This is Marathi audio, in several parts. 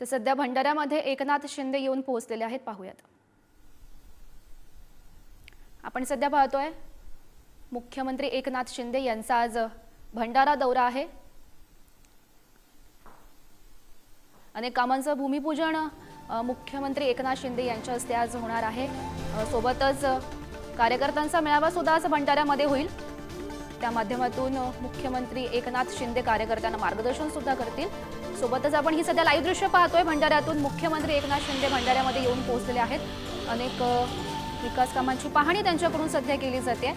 तर सध्या भंडाऱ्यामध्ये एकनाथ शिंदे येऊन पोहोचलेले आहेत. पाहूयात. आपण सध्या पाहतोय मुख्यमंत्री एकनाथ शिंदे यांचा आज भंडारा दौरा आहे. अनेक कामांचं भूमिपूजन मुख्यमंत्री एकनाथ शिंदे यांच्या हस्ते आज होणार आहे. सोबतच कार्यकर्त्यांचा मेळावा सुद्धा आज भंडाऱ्यामध्ये होईल. त्या माध्यमातून मुख्यमंत्री एकनाथ शिंदे कार्यकर्त्यांना मार्गदर्शन सुद्धा करतील. सोबतच आपण ही सध्या लाईव्ह दृश्य पाहतोय. भंडाऱ्यातून मुख्यमंत्री एकनाथ शिंदे भंडाऱ्यामध्ये येऊन पोहोचलेले आहेत. अनेक विकास कामांची पाहणी त्यांच्याकडून सध्या केली जाते.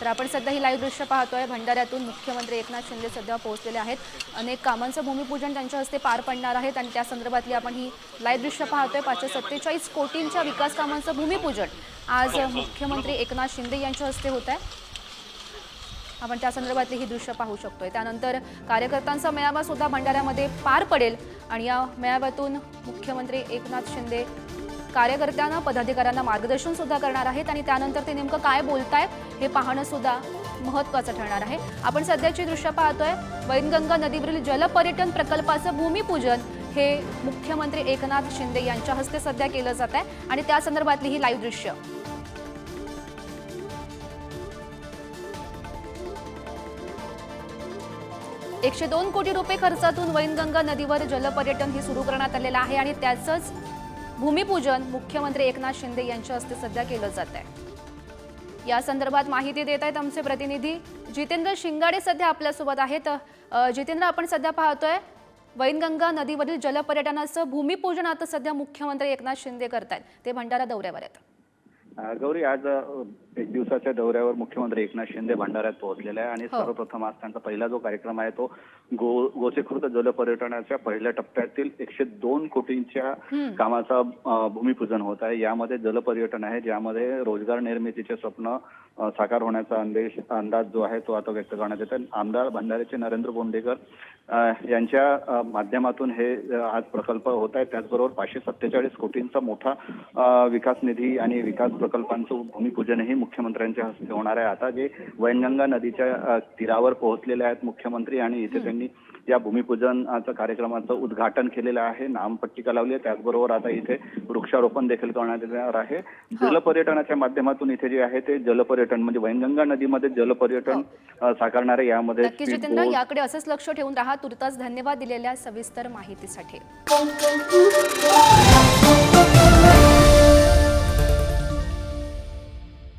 तर आपण सध्या ही लाईव्ह दृश्य पाहतोय. भंडाऱ्यातून मुख्यमंत्री एकनाथ शिंदे सध्या पोहोचलेले आहेत. अनेक कामांचं भूमिपूजन त्यांच्या हस्ते पार पडणार आहेत आणि त्या संदर्भातली आपण ही लाईव्ह दृश्य पाहतोय. पाचशे सत्तेचाळीस कोटींच्या विकास कामांचं भूमिपूजन आज मुख्यमंत्री एकनाथ शिंदे यांच्या हस्ते होत आहे. आपण त्या संदर्भातली ही दृश्य पाहू शकतोय. त्यानंतर कार्यकर्त्यांचा मेळावा सुद्धा भंडाऱ्यामध्ये पार पडेल. आणि या मेळाव्यातून मुख्यमंत्री एकनाथ शिंदे कार्यकर्त्यांना पदाधिकाऱ्यांना मार्गदर्शन सुद्धा करणार आहेत आणि त्यानंतर ते नेमकं काय बोलतायत हे पाहणं सुद्धा महत्त्वाचं ठरणार आहे. आपण सध्याची दृश्य पाहतोय वैनगंगा नदीवरील जलपर्यटन प्रकल्पाचं भूमिपूजन हे मुख्यमंत्री एकनाथ शिंदे यांच्या हस्ते सध्या केलं जात आहे आणि त्या संदर्भातली ही लाईव्ह दृश्य. एकशे दोन कोटी रुपये खर्चातून वैनगंगा नदीवर जलपर्यटन हे सुरू करण्यात आलेलं आहे आणि त्याचंच भूमिपूजन मुख्यमंत्री एकनाथ शिंदे यांच्या हस्ते सध्या केलं जात आहे. या संदर्भात माहिती देत आहेत आमचे प्रतिनिधी जितेंद्र शिंगाडे सध्या आपल्यासोबत आहेत. जितेंद्र आपण सध्या पाहतोय वैनगंगा नदीवरील जलपर्यटनाचं भूमिपूजन आता सध्या मुख्यमंत्री एकनाथ शिंदे करत आहेत ते भंडारा दौऱ्यावर आहेत. गौरी आज एक दिवसाच्या दौऱ्यावर मुख्यमंत्री एकनाथ शिंदे भंडाऱ्यात पोहोचलेले आहे आणि हो. सर्वप्रथम आज त्यांचा पहिला जो कार्यक्रम आहे तो गो गोसेखुर्द जलपर्यटनाच्या पहिल्या टप्प्यातील एकशे दोन कोटींच्या कामाचा अ, भूमिपूजन होत आहे. यामध्ये जलपर्यटन आहे ज्यामध्ये रोजगार निर्मितीचे स्वप्न अ, साकार होण्याचा अंदेश अंदाज जो आहे तो आता व्यक्त करण्यात येत आमदार भंडाऱ्याचे नरेंद्र बोंडेकर अ, यांच्या अ, माध्यमातून हे अ, आज प्रकल्प होत आहे. त्याचबरोबर पाचशे सत्तेचाळीस कोटींचा मोठा अ, विकास निधी आणि विकास प्रकल्पांचं भूमिपूजनही मुख्यमंत्र्यांच्या हस्ते होणार आहे. आता जे वैनगंगा नदीच्या तीरावर पोहोचलेले आहेत मुख्यमंत्री आणि इथे त्यांनी या भूमिपूजनाचं कार्यक्रमाचं उद्घाटन केलेलं आहे. नामपट्टिका लावली आहे. त्याचबरोबर आता इथे वृक्षारोपण देखील करण्यात येणार आहे. जलपर्यटनाच्या माध्यमातून इथे जे आहे ते जलपर्यटन म्हणजे वैनगंगा नदीमध्ये जलपर्यटन अ, साकारणारे यामध्ये याकडे असंच लक्ष ठेवून राहा. तुर्तास धन्यवाद दिलेल्या सविस्तर माहितीसाठी.